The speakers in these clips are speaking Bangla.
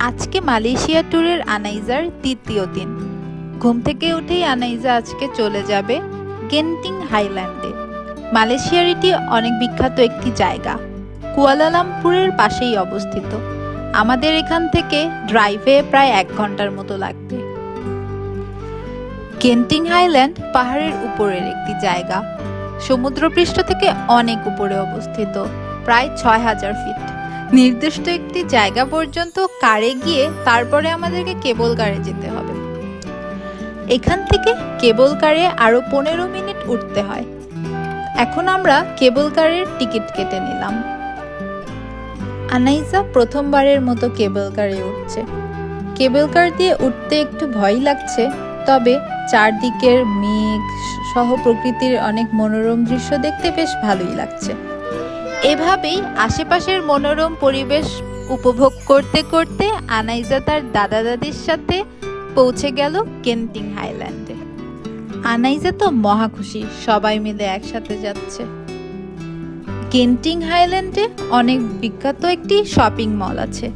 আজকে মালয়েশিয়া ট্যুরের আনাইজার তৃতীয় দিন। ঘুম থেকে উঠেই আনাইজা আজকে চলে যাবে গেন্টিং হাইল্যান্ডে। মালয়েশিয়ার এটি অনেক বিখ্যাত একটি জায়গা। কুয়ালালামপুরের পাশেই অবস্থিত। আমাদের এখান থেকে ড্রাইভে প্রায় এক ঘণ্টার মতো লাগবে। গেন্টিং হাইল্যান্ড পাহাড়ের উপরের একটি জায়গা। সমুদ্রপৃষ্ঠ থেকে অনেক উপরে অবস্থিত, প্রায় ছয় হাজার ফিট। নির্দিষ্ট একটি জায়গা পর্যন্ত কারে গিয়ে তারপরে আমাদেরকে কেবল কারে যেতে হবে। এখান থেকে কেবল কারে আরও পনেরো মিনিট উঠতে হয়। এখন আমরা কেবল কারের টিকিট কেটে নিলাম। আনাইজা প্রথমবারের মতো কেবল কারে উঠছে। কেবল কার দিয়ে উঠতে একটু ভয় লাগছে, তবে চারদিকের মেঘ সহ প্রকৃতির অনেক মনোরম দৃশ্য দেখতে বেশ ভালোই লাগছে। এভাবেই আশেপাশের মনোরম পরিবেশ উপভোগ করতে করতে আনাইজা তার দাদা দাদির সাথে পৌঁছে গেল কেন্টিং হাইল্যান্ডে। আনাইজা তো মহা খুশি, সবাই মিলে একসাথে যাচ্ছে। কেন্টিং হাইল্যান্ডে অনেক বিখ্যাত একটি শপিং মল আছে।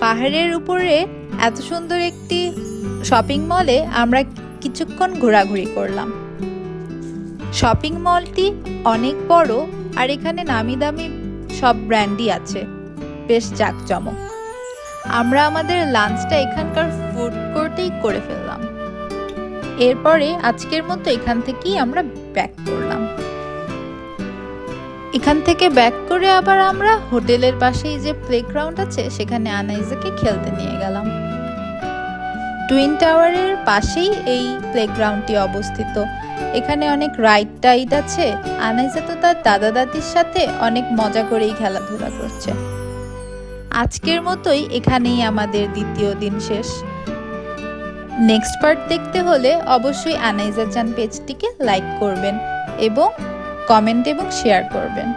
পাহাড়ের উপরে এত সুন্দর একটি শপিং মলে আমরা কিছুক্ষণ ঘোরাঘুরি করলাম। শপিং মলটি অনেক বড় আর এখানে নামি দামি সব ব্র্যান্ডই আছে। বেশ জাঁকজমক। আমরা আমাদের লাঞ্চটা এখানকার ফুড কোর্টেই করে ফেললাম। এরপরে আজকের মতো এখান থেকেই আমরা ব্যাক করলাম। এখান থেকে ব্যাক করে আবার আমরা হোটেলের পাশেই যে প্লেগ্রাউন্ড আছে, সেখানে আনাইজাকে খেলতে নিয়ে গেলাম। টুইন টাওয়ারের পাশেই এই প্লেগ্রাউন্ডটি অবস্থিত। এখানে অনেক রাইড টাইড আছে। আনাইজা তো তার দাদা দাদির সাথে অনেক মজা করেই খেলাধুলা করছে। আজকের মতোই এখানেই আমাদের দ্বিতীয় দিন শেষ। নেক্সট পার্ট দেখতে হলে অবশ্যই আনাইজা চান পেজটিকে লাইক করবেন এবং কমেন্ট এবং শেয়ার করবেন।